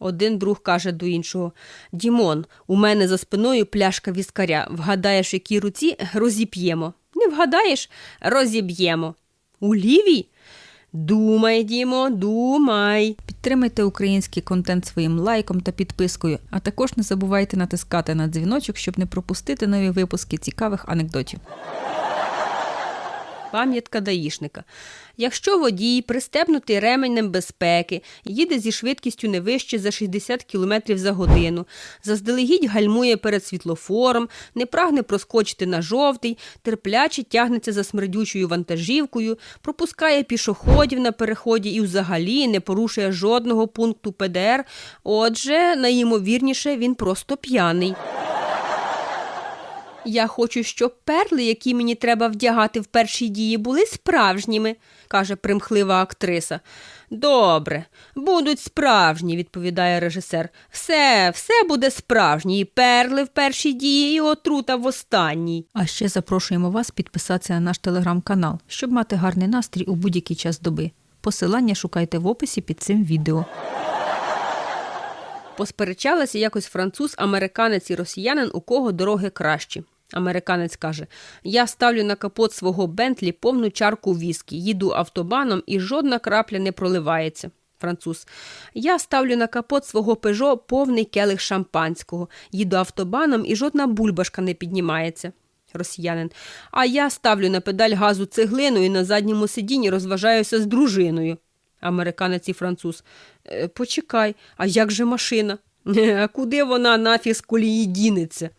Один друг каже до іншого Дімон, у мене за спиною пляшка віскаря. Вгадаєш, в якій руці розіп'ємо. Не вгадаєш, розіб'ємо. У лівій? Думай, Дімо, думай. Підтримайте український контент своїм лайком та підпискою, а також не забувайте натискати на дзвіночок, щоб не пропустити нові випуски цікавих анекдотів. Пам'ятка даїшника. Якщо водій, пристебнутий ременем безпеки, їде зі швидкістю не вище за 60 км за годину, заздалегідь гальмує перед світлофором, не прагне проскочити на жовтий, терпляче тягнеться за смердючою вантажівкою, пропускає пішоходів на переході і взагалі не порушує жодного пункту ПДР, отже, найімовірніше, він просто п'яний. Я хочу, щоб перли, які мені треба вдягати в першій дії, були справжніми, каже примхлива актриса. Добре, будуть справжні, відповідає режисер. Все, все буде справжнє. І перли в першій дії, і отрута в останній. А ще запрошуємо вас підписатися на наш телеграм-канал, щоб мати гарний настрій у будь-який час доби. Посилання шукайте в описі під цим відео. Посперечалися якось француз, американець і росіянин, у кого дороги кращі. Американець каже: Я ставлю на капот свого Бентлі повну чарку віскі, їду автобаном і жодна крапля не проливається. Француз. Я ставлю на капот свого пежо повний келих шампанського, їду автобаном і жодна бульбашка не піднімається. Росіянин. А я ставлю на педаль газу цеглину і на задньому сидінні розважаюся з дружиною. Американець і француз. «Е, Почекай, а як же машина? «Е, А куди вона нафіг з колії дінеться?